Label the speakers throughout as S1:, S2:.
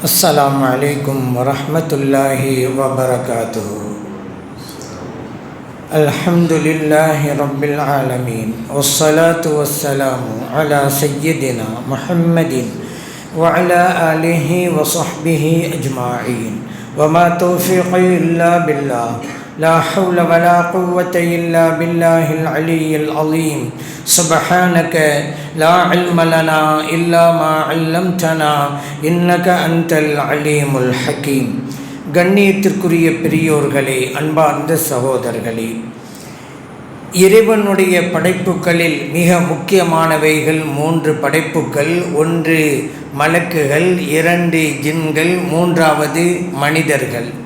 S1: السلام عليكم ورحمة الله وبركاته. الحمد لله رب العالمين والصلاة والسلام على سيدنا محمد وعلى آله وصحبه أجمعين. وما توفيقي إلا بالله. لا حول ولا قوة إلا بالله العلي العظيم. سبحانك لا علم لنا إلا ما علمتنا إنك أنت العليم الحكيم. கண்ணியத்திற்குரிய பெரியோர்களே அன்பார்ந்த சகோதரர்களே இறைவனுடைய படைப்புகளில் மிக முக்கியமானவைகள் மூன்று படைப்புகள். ஒன்று மலக்குகள் இரண்டு ஜின்கள் மூன்றாவது மனிதர்கள்.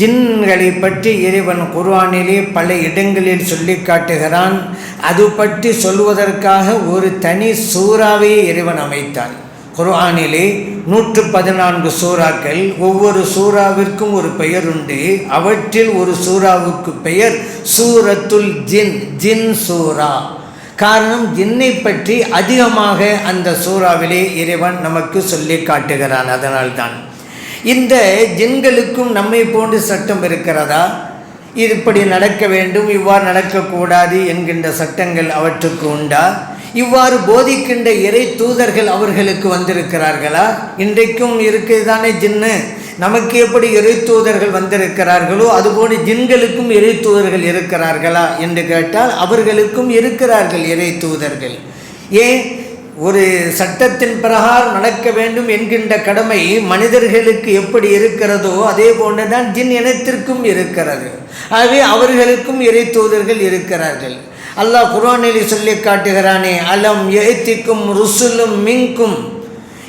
S1: ஜின்களை பற்றி இறைவன் குர்ஆனிலே பல இடங்களில் சொல்லி காட்டுகிறான். அது பற்றி சொல்வதற்காக ஒரு தனி சூறாவையே இறைவன் அமைத்தான் குர்ஆனிலே நூற்று பதினான்கு சூறாக்கள் ஒவ்வொரு சூறாவிற்கும் ஒரு பெயர் உண்டு. அவற்றில் ஒரு சூறாவுக்கு பெயர் சூரத்துல் ஜின் ஜின் சூரா காரணம் ஜின்னை பற்றி அதிகமாக அந்த சூறாவிலே இறைவன் நமக்கு சொல்லி காட்டுகிறான். அதனால்தான் இந்த ஜின்களுக்கும் நம்மை போன்று சட்டம் இருக்கிறதா? இது இப்படி நடக்க வேண்டும் இவ்வாறு நடக்கக்கூடாது என்கின்ற சட்டங்கள் அவற்றுக்கு உண்டா? இவ்வாறு போதிக்கின்ற இறை தூதர்கள் அவர்களுக்கு வந்திருக்கிறார்களா? இன்றைக்கும் இருக்குது தானே ஜின்னு? நமக்கு எப்படி இறை தூதர்கள் வந்திருக்கிறார்களோ அதுபோல ஜின்களுக்கும் இறை தூதர்கள் இருக்கிறார்களா என்று கேட்டால் அவர்களுக்கும் இருக்கிறார்கள் இறை தூதர்கள். ஏன்? ஒரு சட்டத்தின் பிரகாரம் நடக்க வேண்டும் என்கின்ற கடமை மனிதர்களுக்கு எப்படி இருக்கிறதோ அதே போன்றுதான் ஜின் இனத்திற்கும் இருக்கிறது. ஆகவே அவர்களுக்கும் இறை தூதர்கள் இருக்கிறார்கள். அல்லாஹ் குரானில் சொல்லி காட்டுகிறானே அலம் எழுத்திக்கும் ருசுலும் மின்கும்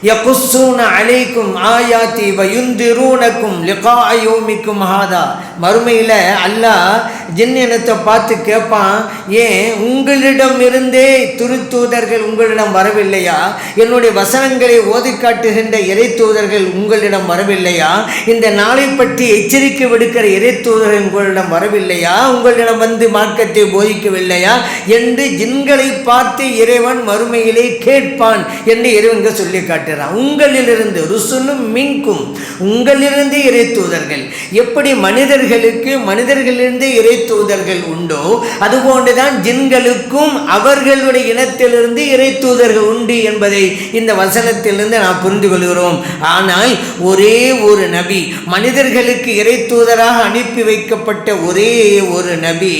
S1: யகுஸ்ஸூன அலைக்கும் ஆயாத்தி வயுந்திரூனக்கும் லிகா யோமிக்கும் ஹாதா மறுமையில் அல்லாஹ் ஜின் இனத்தை பார்த்து கேட்பான் ஏன் உங்களிடம் இருந்தே துருத்தூதர்கள் உங்களிடம் வரவில்லையா? என்னுடைய வசனங்களை ஓதி காட்டுகின்ற இறை தூதர்கள் உங்களிடம் வரவில்லையா? இந்த நாளை பற்றி எச்சரிக்கை விடுக்கிற இறை தூதர்கள் உங்களிடம் வரவில்லையா? உங்களிடம் வந்து மார்க்கத்தை போதிக்கவில்லையா? என்று ஜின்களை பார்த்து இறைவன் மறுமையிலே கேட்பான் என்று இறைவன்கள் சொல்லி காட்டுறான் உங்களிலிருந்து ருசுலும் மின்கும் உங்களிலிருந்து இறை தூதர்கள். எப்படி மனிதர்களுக்கு மனிதர்களிலிருந்து இறை தூதர்கள் உண்டோ அதுபோன்றுதான் ஜின்களுக்கும் அவர்களுடைய இனத்திலிருந்து இறை தூதர்கள் உண்டு என்பதை இந்த வசனத்திலிருந்து நாம் புரிந்து கொள்கிறோம். ஆனால் ஒரே ஒரு நபி மனிதர்களுக்கு இறை தூதராக அனுப்பி வைக்கப்பட்ட ஒரே ஒரு நபி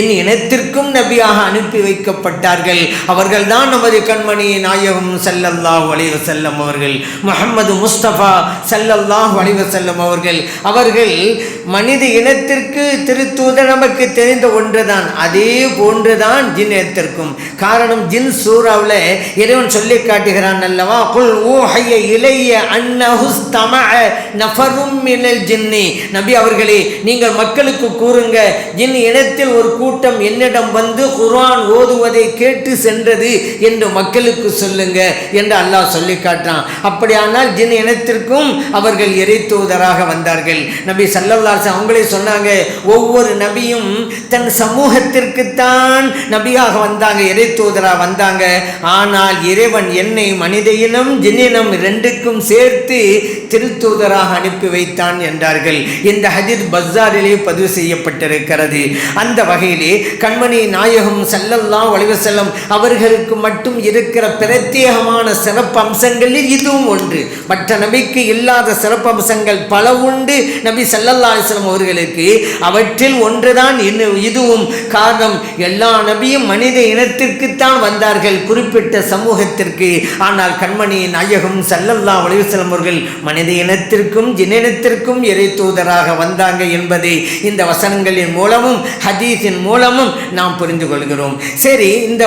S1: என் இனத்திற்கும் நபியாக அனுப்பி வைக்கப்பட்டார்கள். அவர்கள்தான் நமது கண்மணி நாயகம் செல்லல்லா வலைவ செல்லம் அவர்கள் முகமது முஸ்தபா சல்லல்லாஹ் வலைவ செல்லம் அவர்கள். அவர்கள் மனித இனத்திற்கு திருத்தூதர் நமக்கு தெரிந்த ஒன்றுதான் அதே போன்றுதான் ஜின் இனத்திற்கும் காரணம் ஜின் சூறாவில் இறைவன் சொல்லி காட்டுகிறான் அல்லவா குல் ஊஹைய இளைய அன்னஹுஸ்தம நஃபரும் மினல் ஜின்னி. நபி அவர்களே நீங்கள் மக்களுக்கு கூறுங்க ஜின் இனத்தில் ஒரு கூட்டம் என்னிடம் வந்து குர்ஆன் ஓதுவதை கேட்டு சென்றது என்று மக்களுக்கு சொல்லுங்க என்று அல்லாஹ் சொல்லி காட்டுறான். அப்படியானால் ஜின் இனத்திற்கும் அவர்கள் இறை தூதராக வந்தார்கள். நபி சல்லல்லாஸ் அவங்களே சொன்னாங்க ஒவ்வொரு நபியும் தன் சமூகத்திற்குத்தான் நபியாக வந்தாங்க இறை தூதராக வந்தாங்க. ஆனால் இறைவன் என்னை மனித இனம் ஜின்னினம் ரெண்டுக்கும் சேர்த்து திருத்தூதராக அனுப்பி வைத்தான் என்றார்கள். இந்த ஹஜித் பஸ்ஸாரிலே பதிவு செய்யப்பட்டிருக்கிறது. அந்த வகையிலே கண்மணி நாயகம் சல்லல்லா செல்லம் அவர்களுக்கு மட்டும் இருக்கிற பிரத்யேகமான சிறப்பு அம்சங்களில் இதுவும் ஒன்று. மற்ற நபிக்கு இல்லாத சிறப்பு அம்சங்கள் பல உண்டு. நபி சல்லல்லாஸ்லம் அவர்களுக்கு அவற்றில் ஒன்றுதான் இன்னும் இதுவும். காரணம் எல்லா நபியும் மனித இனத்திற்குத்தான் வந்தார்கள். குறிப்பிட்ட சமூகத்திற்கு. ஆனால் கண்மணி நாயகம் சல்லல்லா அலிவசலம் அவர்கள் மனித இனத்திற்கும் ஜினினத்திற்கும் இறை தூதராக வந்தாங்க என்பதை இந்த வசனங்களின் மூலமும் ஹதீஸின் மூலமும் நாம் புரிந்து கொள்கிறோம். சரி இந்த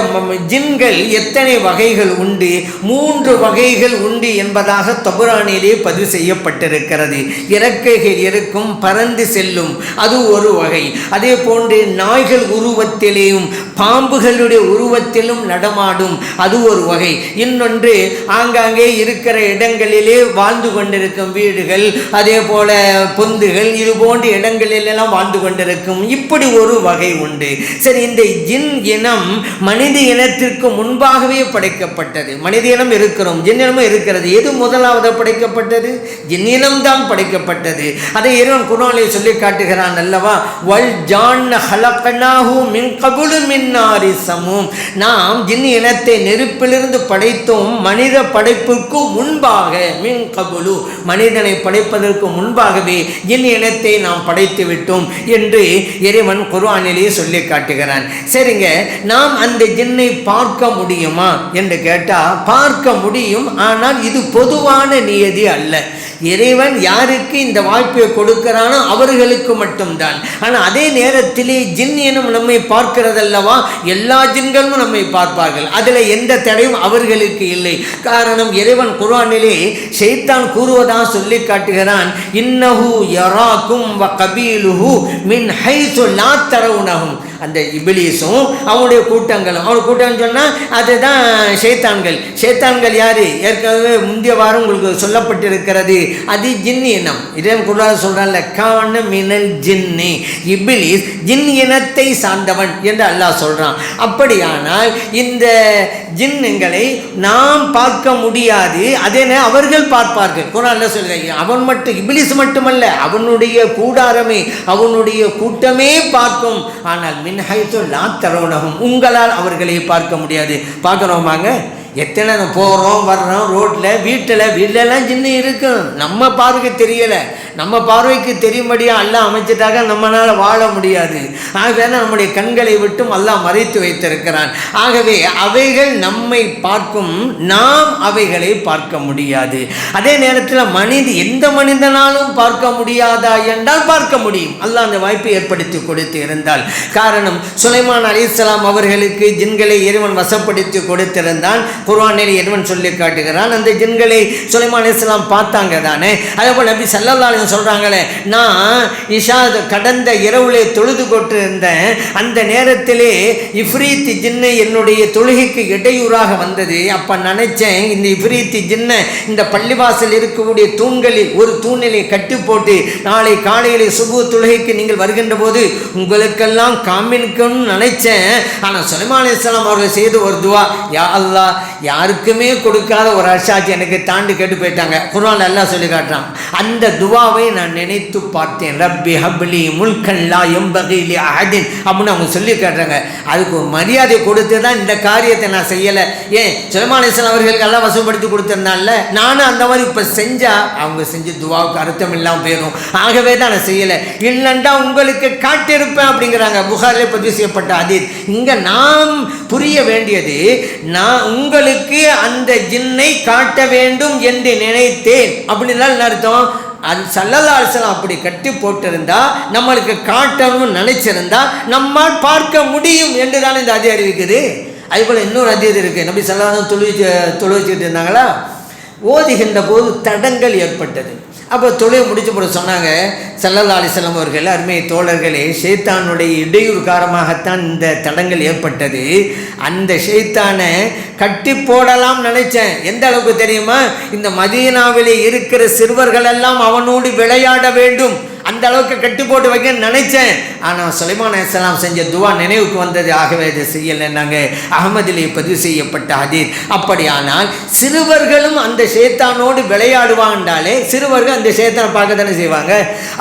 S1: ஜின்கள் எத்தனை வகைகள் உண்டு? மூன்று வகைகள் உண்டு என்பதாக தொபுரானிலே பதிவு செய்யப்பட்டிருக்கிறது. இறக்கைகள் இருக்கும் பறந்து செல்லும். அது ஒரு வகை. அதே போன்று நாய்கள் உருவத்திலேயும் பாம்புகளுடைய உருவத்திலும் நடமாடும். அது ஒரு வகை. இன்னொன்று ஆங்காங்கே இருக்கிற இடங்களிலே வாழ்ந்து கொண்டிருக்கும் வீடுகள் அதே போல பொந்துகள் இது போன்ற இடங்களிலெல்லாம் வாழ்ந்து கொண்டிருக்கும். இப்படி ஒரு வகை உண்டு. சரி இந்த ஜின் இனம் மனித இனத்திற்கு முன்பாகவே படைக்கப்பட்டது. மனித இனம் இருக்கிறோம். ஜின் இனம் இருக்கிறது. எது முதலாவது படைக்கப்பட்டது? ஜின்னினம் படைக்கப்பட்டது. அதை இறைவன் குரானிலே சொல்லி காட்டுகிறான் அல்லவா? வல் ஜான் ஹலக்கனாஹு மின் கபுலு மின்னாரி சமூம். நாம் ஜின் இனத்தை நெருப்பிலிருந்து படைத்தோம் மனித படைப்புக்கு முன்பாக மின் கபுலு. மனிதனை படைப்பதற்கு முன்பாகவே ஜின் இனத்தை நாம் படைத்து விட்டோம் என்று இறைவன் குர்வானிலே சொல்லி காட்டுகிறான். சரிங்க நாம் அந்த ஜின்னை பார்க்க முடியுமா? என்று கேட்டால் பார்க்க முடியும். ஆனால் இது பொதுவான நியதி அல்ல. இறைவன் யாருக்கு இந்த வாய்ப்பை கொடுக்கிறானோ அவர்களுக்கு மட்டும்தான். ஆனால் அதே நேரத்திலே ஜின் எனும் நம்மை பார்க்கிறதல்லவா? எல்லா ஜின்களும் நம்மை பார்ப்பார்கள். அதில் எந்த தடையும் அவர்களுக்கு இல்லை. காரணம் இறைவன் குர்ஆனிலே செய்தான் கூறுவதாக சொல்லி காட்டுகிறான். இன்னஹு யராக்கும் வ கபீலுஹு மின் ஹைசு லா தரவுனகும் அந்த இபிலிஸும் அவனுடைய கூட்டங்களும். அவனுடைய கூட்டம்னு சொன்னால் அதுதான் ஷேத்தான்கள். ஷேத்தான்கள் யார்? ஏற்கனவே முந்தைய வாரம் உங்களுக்கு சொல்லப்பட்டிருக்கிறது. அது ஜின் இனம். இதன் குரான் சொல்கிறான்ல கான மினல் ஜின்னி. இபிலிஸ் ஜின் இனத்தை சார்ந்தவன் என்று அல்லாஹ் சொல்கிறான் அப்படியானால் இந்த ஜின்னுங்களை நாம் பார்க்க முடியாது. அதே நேரம் அவர்கள் பார்ப்பார்கள். குரான்ல சொல்கிறாங்க அவன் மட்டும் இபிலிஸ் மட்டுமல்ல அவனுடைய கூடாரமே அவனுடைய கூட்டமே பார்க்கும். ஆனால் மின்ஹைத்து லா தரோனகும் உங்களால் அவர்களை பார்க்க முடியாது. பார்க்கணுமாங்க எத்தனை போகிறோம் வர்றோம் ரோட்டில் வீட்டில் வீட்டிலலாம் சின்ன இருக்கும். நம்ம பார்வைக்கு தெரியலை. நம்ம பார்வைக்கு தெரியும்படியாக எல்லாம் அமைச்சிட்டாக நம்மளால் வாழ முடியாது. ஆகவே நம்முடைய கண்களை விட்டும் எல்லாம் மறைத்து வைத்திருக்கிறான். ஆகவே அவைகள் நம்மை பார்க்கும் நாம் அவைகளை பார்க்க முடியாது. அதே நேரத்தில் மனித எந்த மனிதனாலும் பார்க்க முடியாதா என்றால் பார்க்க முடியும். அல்லாஹ் அந்த வாய்ப்பை ஏற்படுத்தி கொடுத்து இருந்தால். காரணம் சுலைமான் அலிஸ்லாம் அவர்களுக்கு ஜின்களை இறைவன் வசப்படுத்தி கொடுத்திருந்தான். குர்வானில் இறைவன் சொல்லி காட்டுகிறான் அந்த ஜின்களை சுலைமான் இஸ்லாம் பார்த்தாங்க தானே. அதே போல் நபி சல்லல்லாலையும் சொல்கிறாங்களே நான் இஷா கடந்த இரவுலே தொழுது கொட்டிருந்தேன் அந்த நேரத்திலே இஃப்ரீத் ஜின்னு என்னுடைய தொழுகைக்கு இடையூறாக வந்தது. அப்போ நினைச்சேன் இந்த இஃப்ரீத் ஜின்னை இந்த பள்ளிவாசல் இருக்கக்கூடிய தூண்களில் ஒரு தூணிலே கட்டி போட்டு நாளை காலையிலே சுபு தொழுகைக்கு நீங்கள் வருகின்ற போது உங்களுக்கெல்லாம் காமிக்கணும்னு நினைச்சேன். ஆனால் சுலைமான் இஸ்லாம் அவர்கள் செய்து ஒரு துவா யா அல்லாஹ் யாருக்குமே கொடுக்காத ஒரு அர்ஷாட்சி எனக்கு தாண்டி கேட்டு போயிட்டாங்க. குரான் எல்லாம் சொல்லி காட்டுறான். அந்த துவாவை நான் நினைத்து பார்த்தேன். ரப்பி ஹப்லி முல்கல்லா எம்பகிலி அஹதின் அப்படின்னு அவங்க சொல்லி காட்டுறாங்க. அதுக்கு ஒரு மரியாதை கொடுத்து தான் இந்த காரியத்தை நான் செய்யலை. ஏன்? சுலைமானேசன் அவர்களுக்கு எல்லாம் வசப்படுத்தி கொடுத்துருந்தால நானும் அந்த மாதிரி இப்போ செஞ்சால் அவங்க செஞ்ச துவாவுக்கு அர்த்தம் இல்லாமல் போயிடும். ஆகவே தான் நான் செய்யலை. இல்லைண்டா உங்களுக்கு காட்டியிருப்பேன் அப்படிங்கிறாங்க. புகாரிலே பதிவு செய்யப்பட்ட அதீத் இங்கே நாம் புரிய வேண்டியது நான் உங்களுக்கு அந்த ஜின்னை காட்ட வேண்டும் என்று நினைத்தேன். அப்படின்னா அர்த்தம்? அது சல்லல்லா அப்படி கட்டி போட்டிருந்தா நம்மளுக்கு காட்டணும்னு நினைச்சிருந்தா நம்மால் பார்க்க முடியும் என்று தான் இந்த அதி அறிவிக்குது? அதுபோல் இன்னொரு அத்தியது இருக்குது நம்பி சல்லாசம் தொழில் தொழில் வச்சுக்கிட்டு இருந்தாங்களா? ஓதுகின்ற போது தடங்கள் ஏற்பட்டது. அப்போ தொழில் முடிச்சு போட சொன்னாங்க சல்லல்லா அலிசல்லாம் அவர்கள் அருமை தோழர்களே ஷேத்தானுடைய இடையூறு காரணமாகத்தான் இந்த தடங்கள் ஏற்பட்டது. அந்த ஷேத்தானை கட்டி போடலாம் நினைச்சேன். எந்த அளவுக்கு தெரியுமா? இந்த மதீனாவிலே இருக்கிற சிறுவர்கள் எல்லாம் அவனோடு விளையாட வேண்டும். அந்த அளவுக்கு கட்டி போட்டு வைக்க நினைச்சேன். ஆனால் சுலைமான் அலிஸ்லாம் செஞ்ச துவா நினைவுக்கு வந்தது. ஆகவே அதை செய்யலைன்னாங்க அகமதிலே பதிவு செய்யப்பட்ட ஹதீர் அப்படியானால் சிறுவர்களும் அந்த சேத்தானோடு விளையாடுவாண்டாலே சிறுவர்கள் அந்த சேத்தானை பார்க்க தானே செய்வாங்க?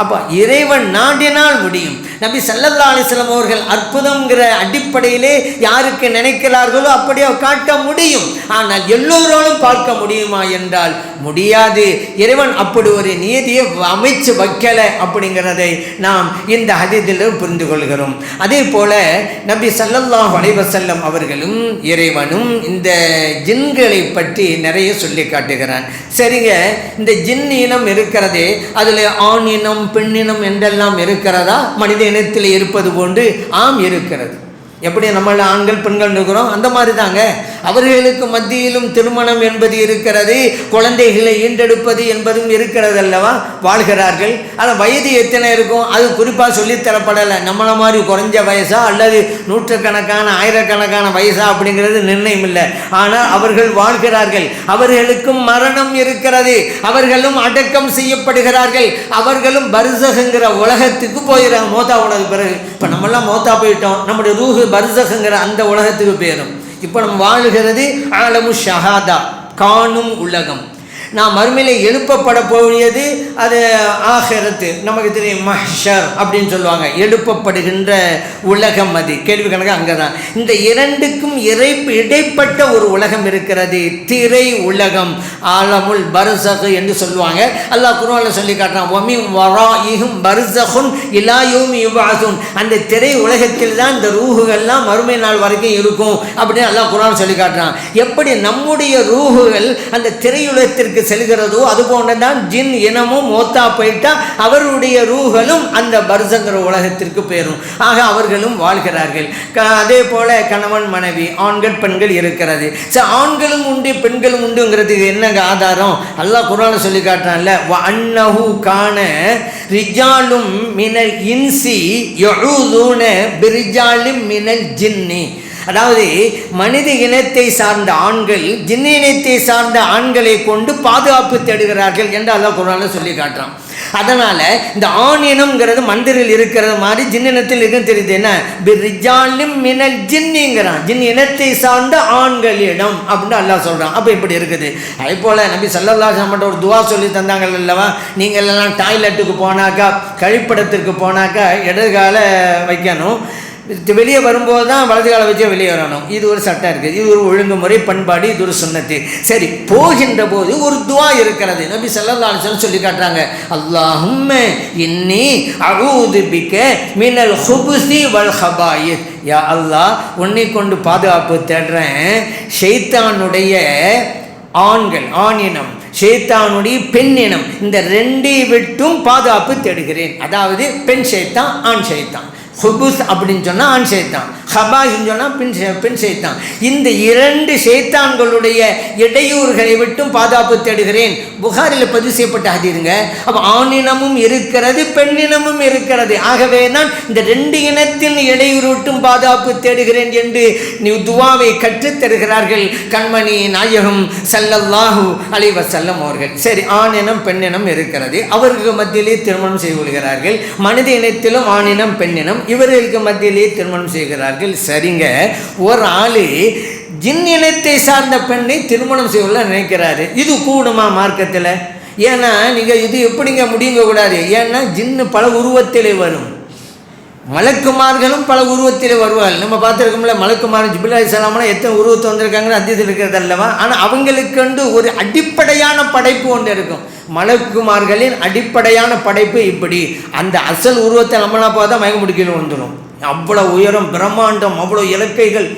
S1: அப்போ இறைவன் நாடினால் முடியும். நபி சல்லல்லா அலிஸ்லாம் அவர்கள் அற்புதங்கிற அடிப்படையிலே யாருக்கு நினைக்கிறார்களோ அப்படியே காட்ட முடியும். ஆனால் எல்லோராலும் பார்க்க முடியுமா என்றால் முடியாது. இறைவன் அப்படி ஒரு நீதியை அமைச்சு வைக்கலை அப்படிங்கிறதை நாம் இந்த ஹதீதில் புரிந்து கொள்கிறோம். அதே போல நபி சல்லல்லாஹ் வலைவசல்லம் அவர்களும் இறைவனும் இந்த ஜின்களை பற்றி நிறைய சொல்லி காட்டுகிறான். சரிங்க இந்த ஜின் இனம் இருக்கிறதே அதில் ஆண் இனம் பெண் இனம் என்றெல்லாம் இருக்கிறதா? மனித இனத்தில் இருப்பது போன்று ஆம் இருக்கிறது. எப்படி நம்மள ஆண்கள் பெண்கள் இருக்கிறோம் அந்த மாதிரி தாங்க அவர்களுக்கு மத்தியிலும் திருமணம் என்பது இருக்கிறது குழந்தைகளை ஈண்டெடுப்பது என்பதும் இருக்கிறது அல்லவா வாழ்கிறார்கள். ஆனால் வயது எத்தனை இருக்கும்? அது குறிப்பாக சொல்லித்தரப்படலை நம்மளை மாதிரி குறைஞ்ச வயசா அல்லது நூற்றுக்கணக்கான ஆயிரக்கணக்கான வயசா அப்படிங்கிறது நிர்ணயம் இல்லை. ஆனால் அவர்கள் வாழ்கிறார்கள். அவர்களுக்கும் மரணம் இருக்கிறது. அவர்களும் அடக்கம் செய்யப்படுகிறார்கள். அவர்களும் பரிசகங்கிற உலகத்துக்கு போயிடறாங்க மோத்தா உலக பிறகு. இப்போ நம்மளாம் மோத்தா போயிட்டோம். நம்முடைய ரூஹு பர்சகங்கிற அந்த உலகத்துக்கு பேரும். இப்போ நம்ம வாழுகிறது ஆலமு ஷஹாதா காணும் உலகம். நான் மறுமையில் எழுப்பப்பட போகிறது அது ஆகிறது நமக்கு தெரியும் மஹர் அப்படின்னு சொல்லுவாங்க. எழுப்பப்படுகின்ற உலகம் அது. கேள்வி கணக்கு அங்கே தான் இந்த இரண்டுக்கும் இறை இடைப்பட்ட ஒரு உலகம் இருக்கிறது. திரை உலகம். ஆலமுல் பர்சகு என்று சொல்லுவாங்க. அல்லாஹ் குர்ஆன்ல சொல்லி காட்டுறான். ஒமி வராயிஹும் பர்சகுன் இலாயும் யுபாசுன் அந்த திரை உலகத்தில் தான் இந்த ரூஹுகள்லாம் மறுமை நாள் வரைக்கும் இருக்கும் அப்படின்னு அல்லாஹ் குர்ஆன் சொல்லி காட்டுறான். எப்படி நம்முடைய ரூஹுகள் அந்த திரையுலகத்திற்கு செல்கிறதோ அது போன்றதான் ஜின் இனமும் மோத்தா போயிட்டா அவருடைய ரூகளும் அந்த பர்சங்கிற உலகத்திற்கு போயிடும் ஆக அவர்களும் வாழ்கிறார்கள். க- அதே போல கணவன் மனைவி ஆண்கள் பெண்கள் இருக்கிறது. ஸோ ஆண்களும் உண்டு பெண்களும் உண்டுங்கிறதுக்கு என்னங்க ஆதாரம்? எல்லாம் குரான சொல்லி காட்டுறான்ல "வ அன்னஹு காண ரிஜாலும் மினல் இன்சி யஊதுன பிரிஜாலும் மினல் ஜின்னி. அதாவது மனித இனத்தை சார்ந்த ஆண்கள் ஜின்ன இனத்தை சார்ந்த ஆண்களை கொண்டு பாதுகாப்பு தேடுகிறார்கள் என்று அல்லா குரான சொல்லி காட்டுறான். அதனால் இந்த ஆண் இனம்ங்கிறது மந்திரில் இருக்கிறது மாதிரி ஜின் இனத்தில் இருக்கும் தெரியுது என்ன? பிரிஜாலிம் மினல் ஜின்னிங்கிறான். ஜின் இனத்தை சார்ந்த ஆண்களிடம் அப்படின்னு அல்லாஹ் சொல்கிறான் அப்போ இப்படி இருக்குது. அதே போல் நம்பி சல்லல்லா சாமட்ட ஒரு துவா சொல்லி தந்தாங்க அல்லவா? நீங்கள் எல்லாம் டாய்லெட்டுக்கு போனாக்கா கழிப்பிடத்திற்கு போனாக்கா இடதுகால வைக்கணும். வெளியே வரும்போது தான் வலது காலை வச்சு வெளியே வரணும். இது ஒரு சட்டம் இருக்குது இது ஒரு ஒழுங்குமுறை பண்பாடு இது ஒரு சுண்ணத்து. சரி போகின்ற போது ஒரு துவா இருக்கிறது. நபி ஸல்லல்லாஹு அலைஹி சொல்லி காட்டுறாங்க. அல்லாஹும் இன்னி அஊது பிக்க மினல் ஹுபுசி வல் ஹபாயித். யா அல்லாஹ் உன்னை கொண்டு பாதுகாப்பு தேடுறேன். ஷைத்தானுடைய ஆண்கள் ஆணினம் ஷேத்தானுடைய பெண்ணினம் இந்த ரெண்டை விட்டும் பாதுகாப்பு தேடுகிறேன். அதாவது பெண் ஷைத்தான் ஆண் ஷைத்தான். ஹுபுஸ் அப்படின்னு சொன்னால் ஆண் ஷைத்தான் ஹபாஹின்னு சொன்னால் பின் ஷை- பெண் இந்த இரண்டு ஷைத்தான்களுடைய இடையூறுகளை விட்டும் பாதுகாப்பு தேடுகிறேன். புகாரில் பதிவு செய்யப்பட்ட அதிருங்க அப்போ ஆணினமும் இருக்கிறது பெண்ணினமும் இருக்கிறது. ஆகவே தான் இந்த ரெண்டு இனத்தின் இடையூறு விட்டும் பாதுகாப்பு தேடுகிறேன் என்று நீ துவாவை கற்றுத் தருகிறார்கள் கண்மணி நாயகம் சல்லல்லாஹு அலைஹி செல்லம் அவர்கள். சரி ஆணினம் பெண்ணினம் இருக்கிறது. அவர்களுக்கு மத்தியிலே திருமணம் செய்து கொள்கிறார்கள். மனித இனத்திலும் ஆணினம் பெண்ணினம் இவர்களுக்கு மத்தியிலே திருமணம் செய்கிறார்கள். சரிங்க. ஒரு ஆளு ஜின் இனத்தை சார்ந்த பெண்ணை திருமணம் செய்வதில் நினைக்கிறாரு. இது கூடுமா மார்க்கத்தில்? ஏன்னா நீங்கள் இது எப்படிங்க முடியுங்க கூடாது? ஏன்னா ஜின்னு பல உருவத்திலே வரும். மலக்குமார்களும் பல உருவத்தில் வருவார்கள். நம்ம பார்த்துருக்கோம்ல மலக்குமார் ஜிபில் அலிசலாம்லாம் எத்தனை உருவத்தை வந்திருக்காங்கன்னு அத்தியத்தில் இருக்கிறது அல்லவா? ஆனால் அவங்களுக்கென்று ஒரு அடிப்படையான படைப்பு ஒன்று இருக்கும். மலக்குமார்களின் அடிப்படையான படைப்பு இப்படி. அந்த அசல் உருவத்தை நம்மளா பார்த்தா மயக்க முடிக்கல வந்துடும். அவ்வளோ உயரம் பிரம்மாண்டம் அவ்வளோ இலக்கைகள்.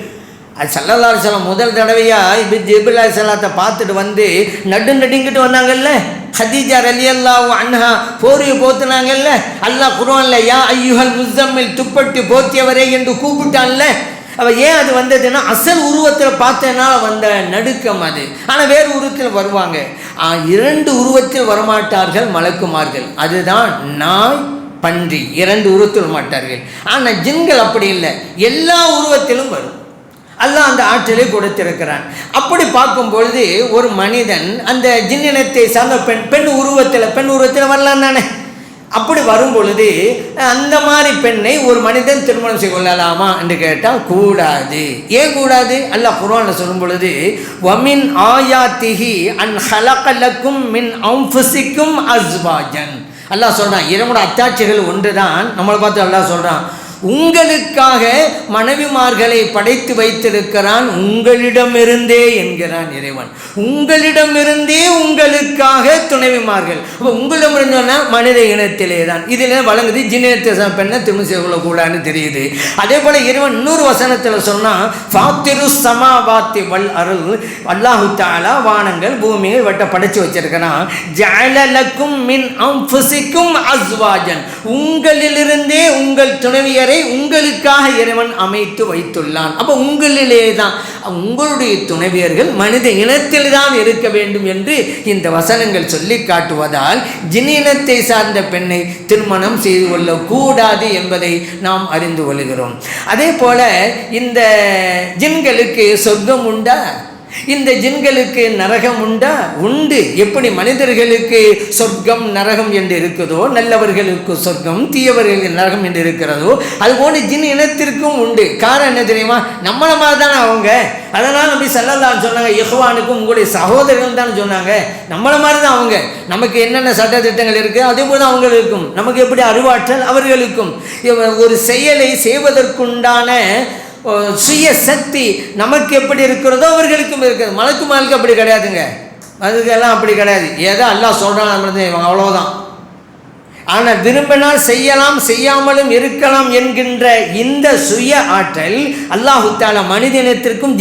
S1: அது சல்லல்லா செல்லம் முதல் தடவையாக இப்போ ஜிபில் செல்லாத்தை பார்த்துட்டு வந்து நடு நடுங்கிட்டு வந்தாங்கல்ல? ஹதீஜா ரலியல்லாஹு அண்ணா போரியை போத்துனாங்கல்ல? அல்லாஹ் குருவான்ல யா ஐயுஹல் முசம்மில் துப்பட்டி போத்தியவரே என்று கூப்பிட்டான்ல? அவ ஏன் அது வந்ததுன்னா அசல் உருவத்தில் பார்த்தனால வந்த நடுக்கம் அது. ஆனால் வேறு உருவத்தில் வருவாங்க. இரண்டு உருவத்தில் வரமாட்டார்கள் மலக்குமார்கள். அதுதான் நாய் பன்றி. இரண்டு உருவத்தில் வரமாட்டார்கள். ஆனால் ஜின்கள் அப்படி இல்லை. எல்லா உருவத்திலும் வரும். அல்லாஹ் அந்த ஆற்றலை கொடுத்திருக்கிறான். அப்படி பார்க்கும் பொழுது ஒரு மனிதன் அந்த ஜின்னினத்தை சார்ந்த பெண் பெண் உருவத்தில் பெண் உருவத்தில் வரலாம் தானே அப்படி வரும் பொழுது அந்த மாதிரி பெண்ணை ஒரு மனிதன் திருமணம் செய்து கொள்ளலாமா என்று கேட்டால் கூடாது. ஏன் கூடாது? அல்லாஹ் குர்ஆன்ல சொல்லும் பொழுது வமின் ஆயாத்திஹி அன் ஹலகலக்கும் மின் அம்புசிக்கும் அஸ்வாஜன். அல்லாஹ் சொல்கிறான் இரவோட அத்தாட்சிகள் ஒன்று தான் நம்மளை பார்த்து அல்லாஹ் சொல்கிறான் உங்களுக்காக மனைவிமார்களை படைத்து வைத்திருக்கிறான் உங்களிடமிருந்தே என்கிறான் இறைவன். உங்களிடமிருந்தே உங்களுக்காக துணைவிமார்கள். அப்போ உங்களிடமிருந்தோன்னா மனித இனத்திலே தான் இதில் வழங்குது ஜினியத்தை பெண்ணை திருமணம் செய்து கொள்ளக்கூடாதுன்னு தெரியுது. அதே போல் இறைவன் இன்னொரு வசனத்தில் சொன்னால் ஃபாத்திரு சமாபாத்தி வல் அருள். அல்லாஹு தாலா வானங்கள் பூமியை வட்ட படைச்சு வச்சிருக்கிறான். ஜலலக்கும் மின் அம்புசிக்கும் அஸ்வாஜன். உங்களிலிருந்தே உங்கள் துணைவியரை உங்களுக்காக இறைவன் அமைத்து வைத்துள்ளான். அப்போ உங்களிலே தான் உங்களுடைய துணைவியர்கள் மனித இனத்தில் தான் இருக்க வேண்டும் என்று இந்த வசனங்கள் சொல்லி காட்டுவதால் ஜின் இனத்தை சார்ந்த பெண்ணை திருமணம் செய்து கொள்ளக்கூடாது என்பதை நாம் அறிந்து கொள்கிறோம். அதே போல இந்த ஜின்களுக்கு சொர்க்கம் உண்டா? இந்த ஜின்களுக்கு நரகம் உண்டா? உண்டு. எப்படி மனிதர்களுக்கு சொர்க்கம் நரகம் என்று இருக்குதோ நல்லவர்களுக்கு சொர்க்கம் தீயவர்களுக்கு நரகம் என்று இருக்கிறதோ அதுபோன்று ஜின் இனத்திற்கும் உண்டு. காரணம் என்ன தெரியுமா? நம்மளை மாதிரி தானே அவங்க. அதனால் நம்பி செல்லலாம் சொன்னாங்க இஹ்வானுக்கும் உங்களுடைய சகோதரர்கள் தானே சொன்னாங்க. நம்மளை மாதிரி தான் அவங்க. நமக்கு என்னென்ன சட்ட திட்டங்கள் இருக்குது அதே போல் தான் அவங்களுக்கும். நமக்கு எப்படி அறிவாற்றல் அவர்களுக்கும். ஒரு செயலை செய்வதற்குண்டான சுய சக்தி நமக்கு எப்படி இருக்கிறதோ அவர்களுக்கும் இருக்கிறது மலக்கு மாலுக்கு அப்படி கிடையாதுங்க. அதுக்கெல்லாம் அப்படி கிடையாது. ஏதோ எல்லாம் சொல்கிறான் நம்ம இவங்க அவ்வளோதான் ஆனால் விரும்பினால் செய்யலாம் செய்யாமலும் இருக்கலாம் என்கின்ற இந்த சுய ஆற்றல் அல்லாஹு தாலா மனித இனத்திற்கும்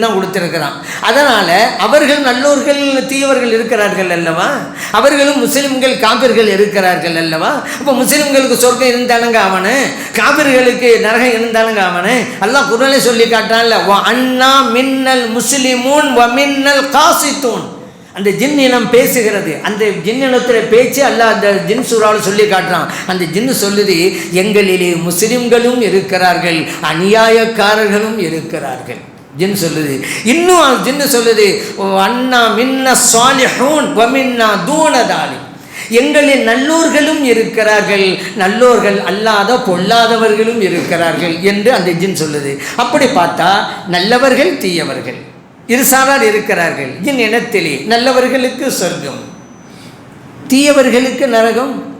S1: தான் கொடுத்துருக்கிறான். அதனால் அவர்கள் நல்லோர்கள் தீயவர்கள் இருக்கிறார்கள் அல்லவா? அவர்களும் முஸ்லிம்கள் காபிர்கள் இருக்கிறார்கள் அல்லவா? இப்போ முஸ்லிம்களுக்கு சொர்க்கம் இருந்தானுங்க அவனு காபிர்களுக்கு நரகம் இருந்தானுங்க அவனு. அல்லாஹ் குரலை சொல்லி காட்டான்ல "வ அண்ணா மின்னல் முஸ்லிமூன் மின்னல் காசித்தூன். அந்த ஜின் இனம் பேசுகிறது. அந்த ஜின் இனத்தில் பேச்சு அல்லாஹ் அந்த ஜின் சூறாவில் சொல்லி காட்டுறான். அந்த ஜின்னு சொல்லுது எங்களிலே முஸ்லிம்களும் இருக்கிறார்கள் அநியாயக்காரர்களும் இருக்கிறார்கள். ஜின் சொல்லுது. இன்னும் அந்த ஜின்னு சொல்லுது அண்ணா மின்ன சாலிஹூன் வமின்னா தூணதாலி எங்களில் நல்லோர்களும் இருக்கிறார்கள் நல்லோர்கள் அல்லாத பொல்லாதவர்களும் இருக்கிறார்கள் என்று அந்த ஜின் சொல்லுது. அப்படி பார்த்தா நல்லவர்கள் தீயவர்கள். இருசாரார் இருக்கிறார்கள். ஜின் இனத்திலே நல்லவர்களுக்கு சொர்க்கம் தீயவர்களுக்கு நரகம்.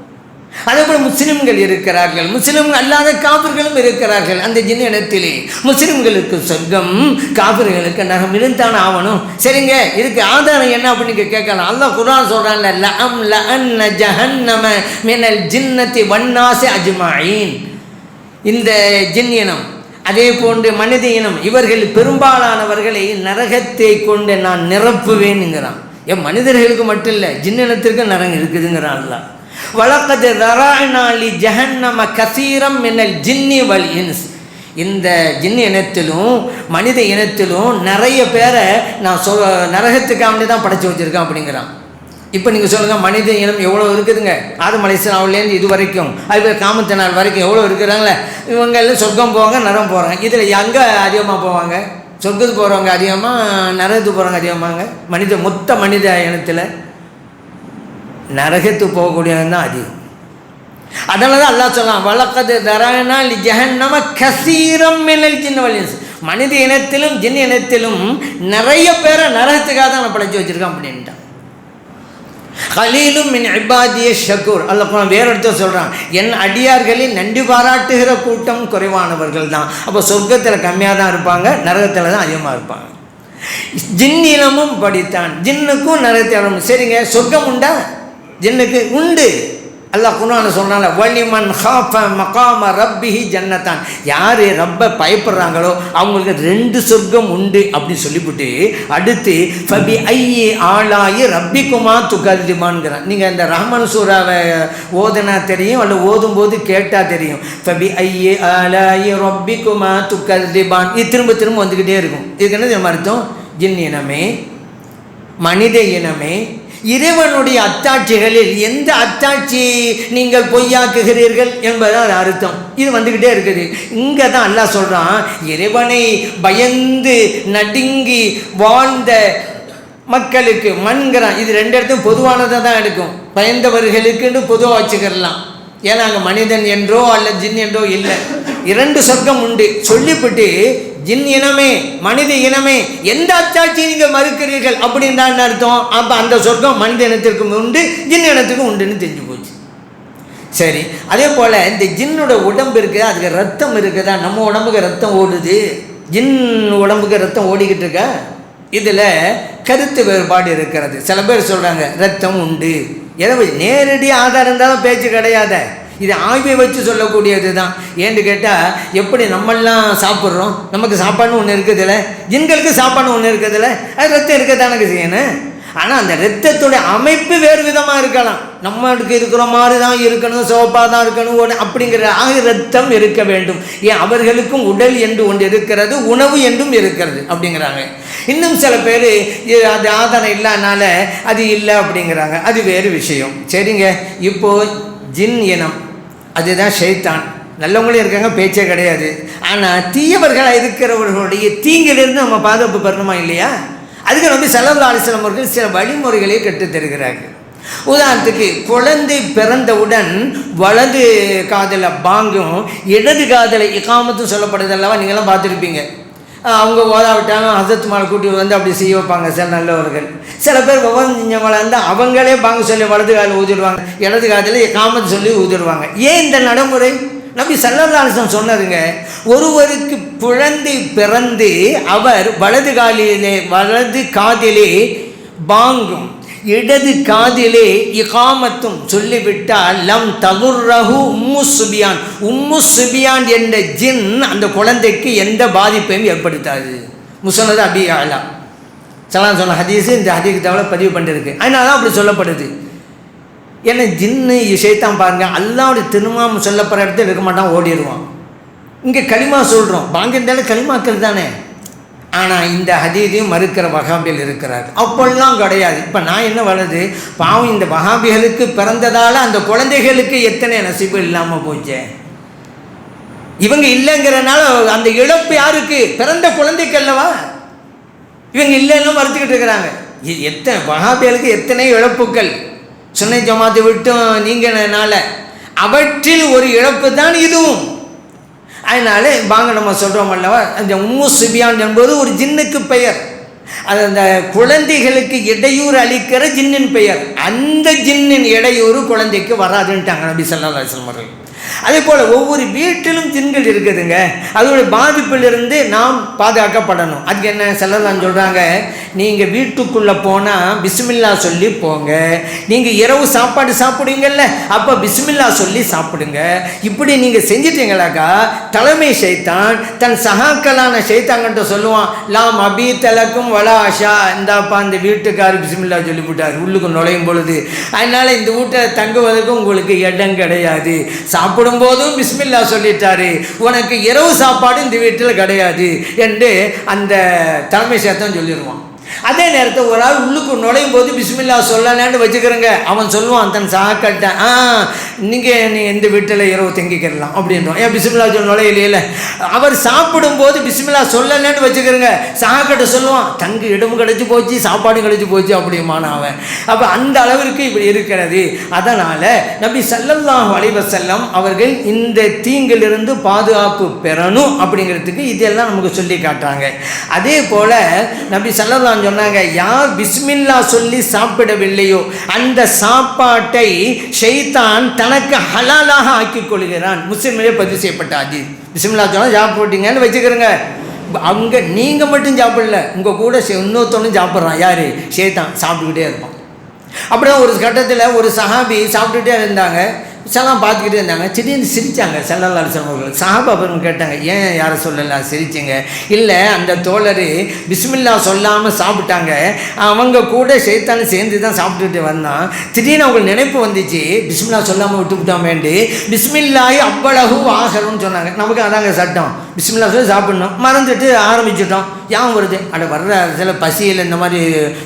S1: அதேபோல் முஸ்லிம்கள் இருக்கிறார்கள். முஸ்லிம் அல்லாத காவிர்களும் இருக்கிறார்கள். அந்த ஜின் இனத்திலே முஸ்லிம்களுக்கு சொர்க்கம் காவிர்களுக்கு நரகம் இருந்தான் ஆவணும். சரிங்க இதுக்கு ஆதாரம் என்ன அப்படின்னு கேட்கலாம். அல்லாஹ் குர்ஆன் லம் லஅம் லஅன்ன ஜஹன்னம மினல் ஜின்னத்தி வன்னாசி அஜ்மாயின். இந்த ஜின் இனம் அதே போன்று மனித இனம் இவர்கள் பெரும்பாலானவர்களை நரகத்தை கொண்டு நான் நிரப்புவேனுங்கிறான். என் மனிதர்களுக்கு மட்டும் இல்லை ஜின்னினத்திற்கு நரகம் இருக்குதுங்கிறான் அல்லாஹ். வழக்கது ரரானாலி ஜஹன்னம கசீரம் மின்னல் ஜின்னி வல் இன்ஸ். இந்த ஜின் இனத்திலும் மனித இனத்திலும் நிறைய பேரை நான் சொ நரகத்துக்காண்டி தான் படைச்சி வச்சுருக்கேன் அப்படிங்கிறான். இப்போ நீங்கள் சொல்லுங்கள் மனித இனம் எவ்வளோ இருக்குதுங்க? ஆறு மலைசனாவிலேருந்து இது வரைக்கும் அதுபோல் காமத்த நாள் வரைக்கும் எவ்வளோ இருக்கிறாங்களே? இவங்க எல்லாம் சொர்க்கம் போவாங்க நரம் போகிறாங்க இதில் எங்கே அதிகமாக போவாங்க? சொர்க்கத்துக்கு போகிறவங்க அதிகமாக நரகத்துக்கு போகிறவங்க அதிகமாங்க? மனித மொத்த மனித இனத்தில் நரகத்துக்கு போகக்கூடியவங்க தான் அதிகம். அதனால தான் அல்லாஹ் சொல்லலாம் வழக்கது தரானா ஜெகன்னம கசீரம் மின்னல் சின்ன வலின்ஸ் மனித இனத்திலும் ஜின் இனத்திலும் நிறைய பேரை நரகத்துக்காக தான் நான் படைச்சி வச்சுருக்கேன் அப்படின்ட்டான். கலீலும் மின் இபாதிய ஷக்கூர் அல்ல வேற இடத்த சொல்கிறான் என் அடியார்களில் நன்றி பாராட்டுகிற கூட்டம் குறைவானவர்கள் தான். அப்போ சொர்க்கத்தில் கம்மியாக தான் இருப்பாங்க நரகத்தில் தான் அதிகமாக இருப்பாங்க. ஜின்னிலமும் படித்தான். ஜின்னுக்கும் நரகத்தில் சரிங்க சொர்க்கம் உண்டா? ஜின்னுக்கு உண்டு. அல்லாஹ் குர்ஆன்ல சொன்னால வலிமன் ஹாஃப மகாம ரப்பிஹி ஜன்னத்தான். யார் ரப்பை பயப்படுறாங்களோ அவங்களுக்கு ரெண்டு சொர்க்கம் உண்டு அப்படின்னு சொல்லிவிட்டு அடுத்து ஃபபி ஐயே ஆளாயி ரப்பிக்குமா துகல்திமான்கிறான் நீங்கள் இந்த ரஹ்மான் சூராவை ஓதுனா தெரியும் அல்ல ஓதும்போது கேட்டால் தெரியும். ஃபபி ஐயே ஆளாயி ரப்பிக்குமா துகல்திபான் இது திரும்ப திரும்ப வந்துக்கிட்டே இருக்கும். இதுக்கு என்ன அர்த்தம்? ஜின் இனமே மனித இனமே இறைவனுடைய அத்தாட்சிகளில் எந்த அத்தாட்சி நீங்கள் பொய்யாக்குகிறீர்கள் என்பதுதான் அர்த்தம். இது வந்துக்கிட்டே இருக்குது. இங்கே தான் அல்லாஹ் சொல்கிறான் இறைவனை பயந்து நடுங்கி வாழ்ந்த மக்களுக்கு மண்கிறான். இது ரெண்டு இடத்தும் பொதுவானதாக தான் எடுக்கும். பயந்தவர்களுக்குன்னு பொதுவாக வச்சுக்கிறலாம். ஏன்னா அங்கே மனிதன் என்றோ அல்ல ஜின் என்றோ இல்லை. இரண்டு சொர்க்கம் உண்டு. சொல்லிவிட்டு ஜின் இனமே மனித இனமே எந்த அச்சாட்சியை நீங்கள் மறுக்கிறீர்கள் அப்படின்னு தான் அர்த்தம். அப்போ அந்த சொர்க்கம் மனித இனத்திற்கும் உண்டு ஜின் இனத்துக்கும் உண்டுன்னு தெரிஞ்சு போச்சு. சரி அதே போல் இந்த ஜின்னோட உடம்பு இருக்குது அதுக்கு ரத்தம் இருக்குதா? நம்ம உடம்புக்கு ரத்தம் ஓடுது. ஜின் உடம்புக்கு ரத்தம் ஓடிக்கிட்டு இருக்கா? இதில் கருத்து வேறுபாடு இருக்கிறது. சில பேர் சொல்கிறாங்க ரத்தம் உண்டு. எனவே நேரடி ஆதாரம் தான் பேச்சு கிடையாத. இது ஆய்வை வச்சு சொல்லக்கூடியது தான் ஏன்னு கேட்டால் எப்படி நம்மெல்லாம் சாப்பிட்றோம்? நமக்கு சாப்பாடுன்னு ஒன்று இருக்குதுல்ல? ஜின்களுக்கு சாப்பாடு ஒன்று இருக்குதுல்ல? அது ரத்தம் இருக்க தானே செய்யணும் ஆனால் அந்த ரத்தத்துடைய அமைப்பு வேறு விதமாக இருக்கலாம். நம்மளுக்கு இருக்கிற மாதிரி தான் இருக்கணும் சோப்பாக தான் இருக்கணும் ஒன்று அப்படிங்கிற ஆக ரத்தம் இருக்க வேண்டும். ஏன்? அவர்களுக்கும் உடல் என்று ஒன்று இருக்கிறது உணவு என்றும் இருக்கிறது அப்படிங்கிறாங்க. இன்னும் சில பேர் அது ஆதாரம் இல்லாதனால அது இல்லை அப்படிங்கிறாங்க. அது வேறு விஷயம். சரிங்க? இப்போது ஜின் இனம். அதுதான் ஷைத்தான். நல்லவங்களும் இருக்காங்க பேச்சே கிடையாது. ஆனால் தீயவர்களாக இருக்கிறவர்களுடைய தீங்கிலிருந்து நம்ம பாதுகாப்பு பெறணுமா இல்லையா? அதுக்கு நம்பி செலவு அலிஸ்லாம் அவர்கள் சில வழிமுறைகளை கற்றுத்தருகிறார்கள் உதாரணத்துக்கு குழந்தை பிறந்தவுடன் வலது காதில் பாங்கும் இடது காதில் இக்காமத்தும் சொல்லப்படுது அல்லவா? நீங்களாம் பார்த்துருப்பீங்க. அவங்க ஓதாவிட்டாலும் ஹசத் மாலை கூட்டி வந்து அப்படி செய்ய வைப்பாங்க சில நல்லவர்கள். சில பேர் விவரம் செஞ்சவங்களா இருந்தால் அவங்களே பாங்க சொல்லி வலது காலில் ஊதிடுவாங்க. இடது காலத்தில் காமத்து சொல்லி ஊதிடுவாங்க. ஏன் இந்த நடைமுறை? நம்பி சல்லல்லாஹம் சொன்னதுங்க ஒருவருக்கு குழந்தை பிறந்து அவர் வலது காலிலே வலது காதிலே பாங்கும். இடது காதிலே இகாமத்தும் சொல்லிவிட்டால் லம் தகுர்ரஹு உம்மு சுபியான். உம்மு சுபியான் என்ற ஜின் அந்த குழந்தைக்கு எந்த பாதிப்பையும் ஏற்படுத்தாது. முசனது அபி ஆலா சலான் சொன்ன ஹதீஸு இந்த ஹதீஸ் தவிர பதிவு பண்ணிருக்கு. அதனால தான் அப்படி சொல்லப்படுது. ஏன்னா ஜின்னு இசைத்தான் பாருங்க அல்லாவுடைய திருமாம் சொல்லப்படுற இடத்துல இருக்க மாட்டான் ஓடிடுவான். இங்கே களிமா சொல்கிறோம் பாங்கிருந்தாலும் களிமாக்கள் தானே. ஆனால் இந்த ஹதீதையும் மறுக்கிற வகாபிகள் இருக்கிறார் அப்பெல்லாம் கிடையாது. இப்போ நான் என்ன வளருது? பாவம் இந்த வகாபிகளுக்கு பிறந்ததால் அந்த குழந்தைகளுக்கு எத்தனை நசிப்பு இல்லாமல் போச்சே? இவங்க இல்லைங்கிறனால அந்த இழப்பு யாருக்கு? பிறந்த குழந்தைக்கு அல்லவா? இவங்க இல்லைன்னு மறுத்துக்கிட்டு இருக்கிறாங்க. எ- எத்தனை வகாபிகளுக்கு எத்தனை இழப்புக்கள் சுன்னை ஜமாத்து விட்டும் நீங்கினால அவற்றில் ஒரு இழப்பு தான் இதுவும். அதனால வாங்க நம்ம சொல்கிறோம் அல்லவா? அந்த உம்மு சுபியான் என்பது ஒரு ஜின்னுக்கு பெயர். அது அந்த குழந்தைகளுக்கு இடையூறு அளிக்கிற ஜின்னின் பெயர். அந்த ஜின்னின் இடையூறு குழந்தைக்கு வராதுன்ட்டாங்க நபி ஸல்லல்லாஹு அலைஹி அவர்கள். அதே போல் ஒவ்வொரு வீட்டிலும் ஜின்கள் இருக்குதுங்க. அதோட பாதிப்பிலிருந்து நாம் பாதுகாக்கப்படணும். அதுக்கு என்ன செல்லலாம் சொல்கிறாங்க நீங்கள் வீட்டுக்குள்ளே போனால் பிஸ்மில்லா சொல்லி போங்க. நீங்கள் இரவு சாப்பாடு சாப்பிடுவீங்கல்ல அப்போ பிஸ்மில்லா சொல்லி சாப்பிடுங்க. இப்படி நீங்கள் செஞ்சிட்டீங்களாக்கா? தலைமை சைத்தான் தன் சகாக்களான சைத்தாங்கன்ட்டு சொல்லுவான் லாம் அபி தலக்கும் வலா ஆஷா இந்தாப்பா இந்த வீட்டுக்கார் பிஸ்மில்லா சொல்லிவிட்டார். உள்ளுக்கு நுழையும் பொழுது அதனால் இந்த வீட்டில் தங்குவதற்கு உங்களுக்கு இடம் கிடையாது. சாப்பிடும்போதும் பிஸ்மில்லா சொல்லிட்டாரு உனக்கு இரவு சாப்பாடு இந்த வீட்டில் கிடையாது. என்று அந்த தலைமை சேர்த்தம் சொல்லிடுவான் அதே நேரத்தில் ஒரு ஆள் உள்ளுக்கு நுழையும் போது பிஸ்மில்லா சொல்லலான்னு வச்சுக்கிறேங்க. அவன் சொல்லுவான் தன் சகாக்கள்கிட்ட ஆ நீங்கள் நீ எந்த வீட்டில் இரவு தங்கிக்கிறலாம் அப்படின்றோம். ஏன் பிஸ்மில்லா சொல்ல நுழையிலையில? அவர் சாப்பிடும்போது பிஸ்மில்லா சொல்லலன்னு வச்சுக்கிறேங்க. சாக்கிட்ட சொல்லுவான் தங்கு இடமும் கிடைச்சி போச்சு சாப்பாடும் கிடைச்சி போச்சு அப்படிமான அவன். அப்போ அந்த அளவிற்கு இப்படி இருக்கிறது. அதனால் நபி ஸல்லல்லாஹு அலைஹி செல்லம் அவர்கள் இந்த தீங்கிலிருந்து பாதுகாப்பு பெறணும் அப்படிங்கிறதுக்கு இதெல்லாம் நமக்கு சொல்லி காட்டுறாங்க. அதே போல் நபி ஸல்லல்லாஹு சொன்னாங்க யார் பிஸ்மில்லா சொல்லி சாப்பிடவில்லையோ அந்த சாப்பாட்டை ஷைத்தான் தனக்கு ஹலாலாக ஆக்கி கொள்கிறான். முஸ்லிமிலே பதிவு செய்யப்பட்ட அது பிஸ்மில்லா சொன்னால் சாப்பிட்டீங்கன்னு வச்சுக்கிறேங்க. அங்கே நீங்கள் மட்டும் சாப்பிடல உங்கள் கூட சே- இன்னொருத்தவனும் சாப்பிட்றான். யார்? ஷேத்தான். சாப்பிட்டுக்கிட்டே இருப்பான். அப்படியே ஒரு கட்டத்தில் ஒரு சஹாபி சாப்பிட்டுட்டே இருந்தாங்க. செல்லாம் பார்த்துக்கிட்டே இருந்தாங்க. திடீர்னு சிரித்தாங்க செல்லல்லா அவர்கள் சஹாபா கேட்டாங்க. ஏன் யாரை சொல்லலாம் சிரிச்சிங்க. இல்லை அந்த தோழர் பிஸ்மில்லா சொல்லாமல் சாப்பிட்டாங்க. அவங்க கூட சைத்தானு சேர்ந்து தான் சாப்பிட்டுட்டு வந்தான். திடீர்னு அவங்களுக்கு நினைப்பு வந்துச்சு. பிஸ்மில்லா சொல்லாமல் விட்டுவிட்டோம் வேண்டி பிஸ்மில்லாய் அவ்வளவு ஆகணும்னு சொன்னாங்க. நமக்கு அதாங்க சட்டம். பிஸ்மில்லா சொல்லி சாப்பிடணும். மறந்துட்டு ஆரம்பிச்சிட்டோம். ஏன் வருது. அட வர்ற சில பசியில் இந்த மாதிரி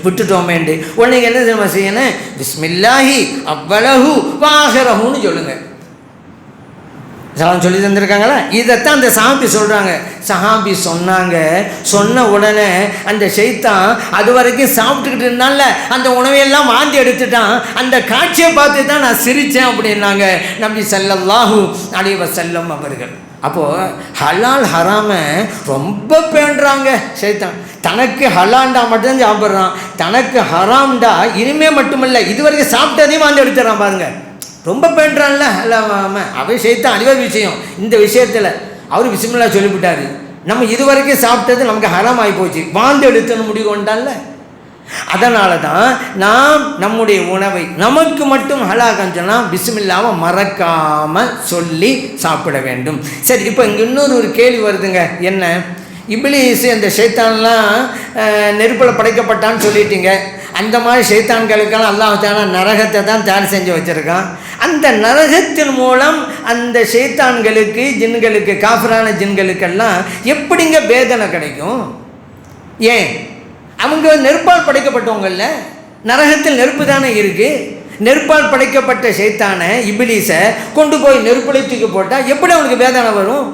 S1: விட்டுட்டோமேண்டு உடனே என்ன தெரியுமா செய்யணும்? பிஸ்மில்லாஹி அவ்வளவு வாகரஹுன்னு சொல்லுங்க. சலாம் சொல்லி தந்திருக்காங்களா? இதைத்தான் அந்த சஹாபி சொல்கிறாங்க சஹாபி சொன்னாங்க. சொன்ன உடனே அந்த ஷைத்தான் அது வரைக்கும் சாப்பிட்டுக்கிட்டு இருந்தால அந்த உணவையெல்லாம் வாந்தி எடுத்துட்டான். அந்த காட்சியை பார்த்து தான் நான் சிரித்தேன் அப்படின்னாங்க. நம்பி ஸல்லல்லாஹு அடைவ செல்லம் அவர்கள். அப்போது ஹலால் ஹராம ரொம்ப பேண்டுறாங்க சைத்தான். தனக்கு ஹலாண்டா மட்டும்தான் சாப்பிட்றான். தனக்கு ஹராம்டா இனிமே மட்டுமல்ல இது வரைக்கும் சாப்பிட்டதையும் வாந்தி எடுத்துறான் பாருங்க. ரொம்ப பேண்டுறான்ல ஹலாம. அவன் சைத்தான் அறிவ விஷயம். இந்த விஷயத்தில் அவர் விசிமில்லா சொல்லிவிட்டார். நம்ம இது வரைக்கும் சாப்பிட்டது நமக்கு ஹராம் ஆகி போச்சு. வாந்தி எடுத்துன்னு முடிவு கொண்டான்ல அதனால தான் நாம் நம்முடைய உணவை நமக்கு மட்டும் ஹலாகன்னு சொன்னால் பிஸ்மில்லாவை மறக்காமல் சொல்லி சாப்பிட வேண்டும். சரி இப்போ இங்கே இன்னொரு ஒரு கேள்வி வருதுங்க. என்ன? இபிலிஸ் அந்த ஷைத்தான்லாம் நெருப்பில் படைக்கப்பட்டான்னு சொல்லிட்டீங்க. அந்த மாதிரி ஷைத்தான்களுக்கெல்லாம் அல்லாஹால நரகத்தை தான் தயார் செஞ்சு வச்சுருக்கான். அந்த நரகத்தின் மூலம் அந்த ஷைத்தான்களுக்கு ஜின்களுக்கு காஃபரான ஜின்களுக்கெல்லாம் எப்படிங்க வேதனை கிடைக்கும்? ஏன்? அவங்க நெருப்பால் படைக்கப்பட்டவங்கள்ல நரகத்தில் நெருப்பு தானே இருக்குது நெருப்பால் படைக்கப்பட்ட சைத்தானை இபிலீஸை கொண்டு போய் நெருப்புல தூக்கி போட்டால் எப்படி அவனுக்கு வேதனை வரும்?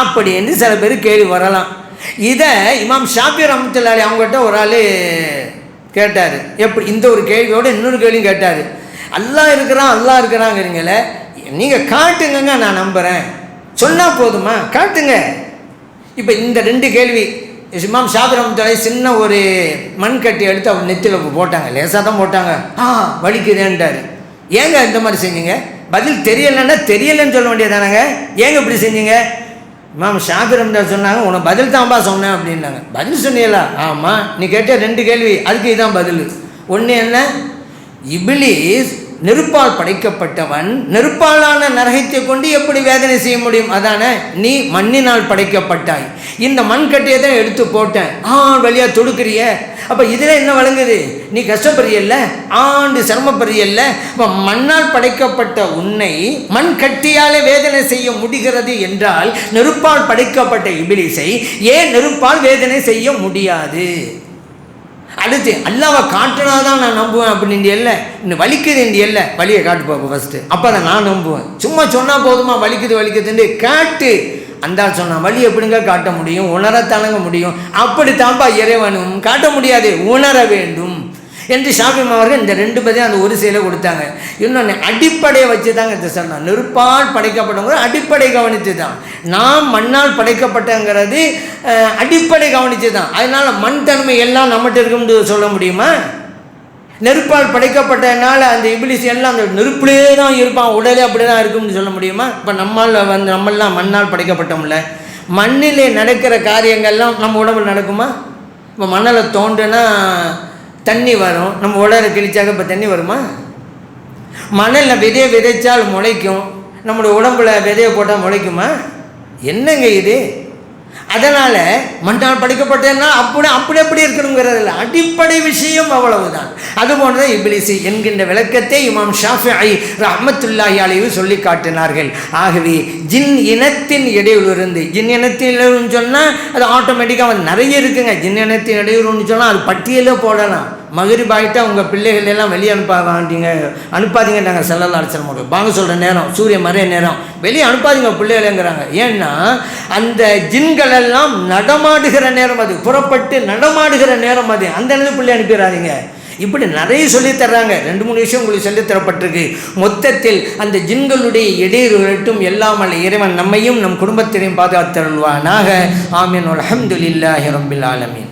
S1: அப்படின்னு சில பேர் கேள்வி வரலாம். இதை இமாம் ஷாபி ரஹமத்துல்லாலி அவங்ககிட்ட ஒரு ஆள் கேட்டார். எப்படி? இந்த ஒரு கேள்வியோடு இன்னொரு கேள்வியும் கேட்டார். அல்லாஹ் இருக்கிறான் அல்லாஹ் இருக்கிறாங்கிறீங்களே நீங்கள் காட்டுங்கங்க நான் நம்புகிறேன் சொன்னால் போதுமா? காட்டுங்க. இப்போ இந்த ரெண்டு கேள்வி இமாம் ஷாபி ரஹமத்துல்லாலி சின்ன ஒரு மண் கட்டி எடுத்து அவர் நெத்தியில் போட்டாங்க. லேசாக தான் போட்டாங்க. ஆ வலிக்குதேன்ட்டார். ஏங்க இந்த மாதிரி செஞ்சீங்க? பதில் தெரியலைன்னா தெரியலைன்னு சொல்ல வேண்டியதானங்க ஏங்க இப்படி செஞ்சீங்க? மேம் ஷாபிரம் சொன்னாங்க உனக்கு பதில் தான்ப்பா சொன்னேன் அப்படின்னாங்க. பதில் சொன்னீங்களா ஆமாம் நீ கேட்ட ரெண்டு கேள்வி அதுக்கு இதுதான் பதில். ஒன்று என்ன? இபிலிஸ் நெருப்பால் படைக்கப்பட்டவன் நெருப்பாலான நரகத்தை கொண்டு எப்படி வேதனை செய்ய முடியும்? அதானே நீ மண்ணினால் படைக்கப்பட்டாய். இந்த மண் கட்டையை தான் எடுத்து போட்டேன். ஆ வழியா தொடுக்கிறிய. அப்போ இதில் என்ன வழங்குது நீ கஷ்டப்படுறியல்ல? ஆண்டு சிரமப்படுறியல்ல? இப்போ மண்ணால் படைக்கப்பட்ட உன்னை மண் கட்டியாலே வேதனை செய்ய முடிகிறது என்றால் நெருப்பால் படைக்கப்பட்ட இபிலிசை ஏன் நெருப்பால் வேதனை செய்ய முடியாது? அடுத்து அல்லாவை காட்டினா தான் நான் நம்புவேன் அப்படின்னு இல்லை. இன்னும் வலிக்குது இல்லை. வலியை காட்டு பார்ப்போம் ஃபஸ்ட்டு அப்போ அதை நான் நம்புவேன். சும்மா சொன்னால் போதுமா? வலிக்குது வலிக்குதுன்னு கேட்டு அந்த சொன்னால் வழி எப்படிங்க காட்ட முடியும்? உணரத்தானங்க முடியும்? அப்படித்தான்ப்பா இறைவனும் காட்ட முடியாது. உணர வேண்டும். என்று ஷாபிம் அவர்கள் இந்த ரெண்டு பேரையும் அந்த ஒரு செயலை கொடுத்தாங்க. இன்னொன்று அடிப்படையை வச்சு தாங்க இதை சொன்னான் நெருப்பால் படைக்கப்பட்டவங்க அடிப்படை கவனித்து தான் நாம் மண்ணால் படைக்கப்பட்டங்கிறது அடிப்படை கவனித்து தான் அதனால் மண் தன்மை எல்லாம் நம்மகிட்ட இருக்கும்னு சொல்ல முடியுமா? நெருப்பால் படைக்கப்பட்டதுனால அந்த இபிலிஸ் எல்லாம் அந்த நெருப்பிலே தான் இருப்பான். உடலே அப்படி தான் இருக்கும்னு சொல்ல முடியுமா? இப்போ நம்மால் வந்து நம்மெல்லாம் மண்ணால் படைக்கப்பட்டோம்ல. மண்ணிலே நடக்கிற காரியங்கள்லாம் நம்ம உடம்புல நடக்குமா? இப்போ மண்ணில் தோன்றுனா தண்ணி வரும். நம்ம உடலை கிழிச்சாக்க இப்போ தண்ணி வருமா? மணலில் விதையை விதைச்சால் முளைக்கும். நம்மளுடைய உடம்புல விதையை போட்டால் முளைக்குமா? என்னங்க இது? அதனால் மண்ணால் படைக்கப்பட்டதுன்னா அப்படி அப்படி எப்படி இருக்கணுங்கிறதில்ல அடிப்படை விஷயம் அவ்வளவுதான். அதுபோன்று இப்லிசி என்கின்ற விளக்கத்தை இமாம் ஷாஃபி ரஹமத்துல்லாஹி அலைவு சொல்லி காட்டினார்கள். ஆகவே ஜின் இனத்தின் இடையூறிலிருந்து ஜின் இனத்தின் இடையூறுன்னு சொன்னால் அது ஆட்டோமேட்டிக்காக வந்து நிறைய இருக்குங்க. ஜின் இனத்தின் இடையூறுன்னு சொன்னால் அது பட்டியலே போடலாம். மகிரிபாயிட்டு அவங்க பிள்ளைகள் எல்லாம் வெளியே அனுப்ப அனுப்பாதீங்க நாங்கள் செல்லலாம் அடிச்சிட முடியும் வாங்க சொல்கிற நேரம் சூரிய மறைய நேரம். வெளியே அனுப்பாதீங்க பிள்ளைகளுங்கிறாங்க ஏன்னா அந்த ஜின்கள் எல்லாம் நடமாடுகிற நேரம் அது. புறப்பட்டு நடமாடுகிற நேரம் அது. அந்த நேரத்தில் பிள்ளை அனுப்பிடாதீங்க இப்படி நிறைய சொல்லித்தர்றாங்க ரெண்டு மூணு விஷயம் உங்களுக்கு சொல்லித் தரப்பட்டிருக்கு. மொத்தத்தில் அந்த ஜின்களுடைய இடையூறுகட்டும் எல்லாமல் இறைவன் நம்மையும் நம் குடும்பத்தினையும் பாதுகாத்தருள்வானாக ஆமீன். அலமதுல்லாஹி ரப்பில் ஆலமீன்.